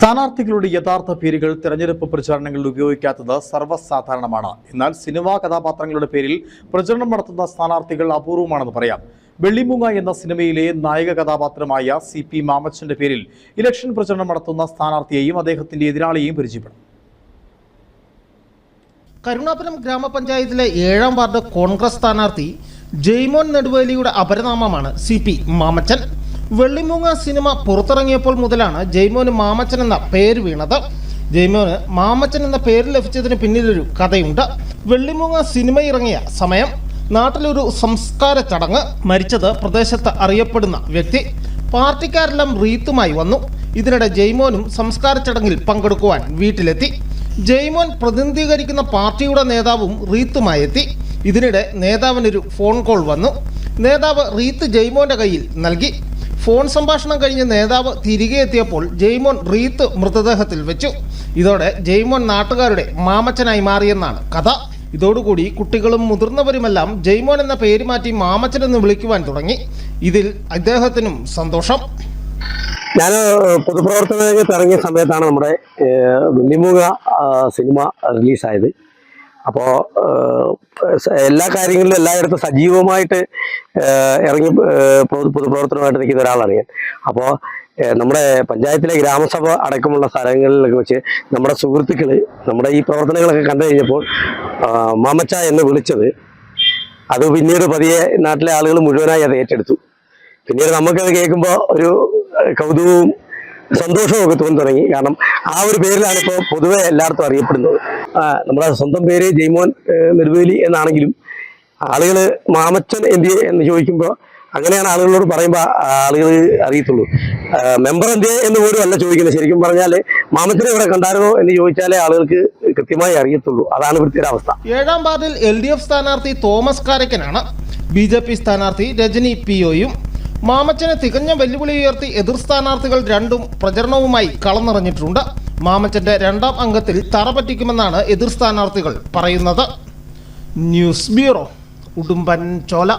സ്ഥാനാർത്ഥികളുടെ യഥാർത്ഥ പേരുകൾ തെരഞ്ഞെടുപ്പ് പ്രചാരണങ്ങളിൽ ഉപയോഗിക്കാത്തത് സർവസാധാരണമാണ്. എന്നാൽ സിനിമാ കഥാപാത്രങ്ങളുടെ പേരിൽ പ്രചരണം നടത്തുന്ന സ്ഥാനാർത്ഥികൾ അപൂർവമാണെന്ന് പറയാം. വെള്ളിമൂങ്ങ എന്ന സിനിമയിലെ നായക കഥാപാത്രമായ സി പി മാമച്ചന്റെ പേരിൽ ഇലക്ഷൻ പ്രചരണം നടത്തുന്ന സ്ഥാനാർത്ഥിയെയും അദ്ദേഹത്തിന്റെ എതിരാളിയെയും പരിചയപ്പെടും. കരുണാപുരം ഗ്രാമപഞ്ചായത്തിലെ ഏഴാം വാർഡ് കോൺഗ്രസ് സ്ഥാനാർത്ഥി ജെയ്മോൻ നെടുവേലിയുടെ അപരനാമമാണ് C P Mamachan. Vellimoonga cinema പുറത്തിറങ്ങിയപ്പോൾ മുതലാണ് ജയ്മോന് മാമച്ചൻ എന്ന പേര് വീണത്. ജയ്മോന് മാമച്ചൻ എന്ന പേര് ലഭിച്ചതിന് പിന്നിലൊരു കഥയുണ്ട്. വെള്ളിമൂങ്ങ സിനിമ ഇറങ്ങിയ സമയം നാട്ടിലൊരു സംസ്കാര ചടങ്ങ് മരിച്ചത് പ്രദേശത്ത് അറിയപ്പെടുന്ന വ്യക്തി. പാർട്ടിക്കാരെല്ലാം റീത്തുമായി വന്നു. ഇതിനിടെ ജയ്മോനും സംസ്കാര ചടങ്ങിൽ പങ്കെടുക്കുവാൻ വീട്ടിലെത്തി. ജയ്മോൻ പ്രതിനിധീകരിക്കുന്ന പാർട്ടിയുടെ നേതാവും റീത്തുമായി എത്തി. ഇതിനിടെ നേതാവിനൊരു ഫോൺ കോൾ വന്നു. നേതാവ് റീത്ത് ജയ്മോന്റെ കയ്യിൽ നൽകി. ഫോൺ സംഭാഷണം കഴിഞ്ഞ് നേതാവ് തിരികെ എത്തിയപ്പോൾ ജെയ്മോൻ റീത്ത് മൃതദേഹത്തിൽ വെച്ചു. ഇതോടെ ജെയ്മോൻ നാട്ടുകാരുടെ മാമച്ചനായി മാറിയെന്നാണ് കഥ. ഇതോടുകൂടി കുട്ടികളും മുതിർന്നവരുമെല്ലാം ജെയ്മോൻ എന്ന പേര് മാറ്റി മാമച്ചൻ എന്ന് വിളിക്കുവാൻ തുടങ്ങി. ഇതിൽ അദ്ദേഹത്തിനും സന്തോഷം. ഞാൻ പൊതുപ്രവർത്തന രംഗത്ത് ഇറങ്ങിയ സമയത്താണ് നമ്മുടെ വെള്ളിമുഖ സിനിമ റിലീസായത്. അപ്പോൾ എല്ലാ കാര്യങ്ങളിലും എല്ലായിടത്തും സജീവമായിട്ട് ഇറങ്ങി പൊതുപ്രവർത്തനമായിട്ട് നിൽക്കുന്ന ഒരാളാണ് ഞാൻ അപ്പോൾ നമ്മുടെ പഞ്ചായത്തിലെ ഗ്രാമസഭ അടക്കമുള്ള സ്ഥലങ്ങളിലൊക്കെ വെച്ച് നമ്മുടെ സുഹൃത്തുക്കൾ നമ്മുടെ ഈ പ്രവർത്തനങ്ങളൊക്കെ കണ്ടു കഴിഞ്ഞപ്പോൾ മാമച്ച എന്ന് വിളിച്ചത് അത് പിന്നീട് പതിയെ നാട്ടിലെ ആളുകൾ മുഴുവനായി അത് ഏറ്റെടുത്തു. പിന്നീട് നമുക്കത് കേൾക്കുമ്പോൾ ഒരു കൗതുകവും സന്തോഷവും ഒക്കെ തോന്നി തുടങ്ങി. കാരണം ആ ഒരു പേരിലാണ് ഇപ്പോൾ പൊതുവെ എല്ലായിടത്തും അറിയപ്പെടുന്നത്. നമ്മുടെ സ്വന്തം പേര് ജയ്മോൻ നെടുവേലി എന്നാണെങ്കിലും ആളുകൾ മാമച്ചൻ എന്തി എന്ന് ചോദിക്കുമ്പോൾ അങ്ങനെയാണ് ആളുകളോട് പറയുമ്പോൾ ആളുകൾ അറിയത്തുള്ളൂ. മെമ്പർ എന്തിയെ എന്ന് പോലും അല്ല ചോദിക്കുന്നത്. ശരിക്കും പറഞ്ഞാൽ മാമച്ചനെ ഇവിടെ കണ്ടായിരുന്നോ എന്ന് ചോദിച്ചാലേ ആളുകൾക്ക് കൃത്യമായി അറിയത്തുള്ളൂ. അതാണ് ഇവിടുത്തെ അവസ്ഥ. ഏഴാം വാർഡിൽ എൽ ഡി എഫ് സ്ഥാനാർത്ഥി തോമസ് കാരക്കനാണ്. ബി ജെ പി സ്ഥാനാർത്ഥി രജനി പി ഒയും മാമച്ചന് തികഞ്ഞ വെല്ലുവിളി ഉയർത്തി എതിർ സ്ഥാനാർത്ഥികൾ രണ്ടും പ്രചരണവുമായി കളന്നിറഞ്ഞിട്ടുണ്ട് മാമച്ചന്റെ രണ്ടാം അംഗത്തിൽ തറ പറ്റിക്കുമെന്നാണ് എതിർ സ്ഥാനാർത്ഥികൾ പറയുന്നത്. News bureau Udumban Chola.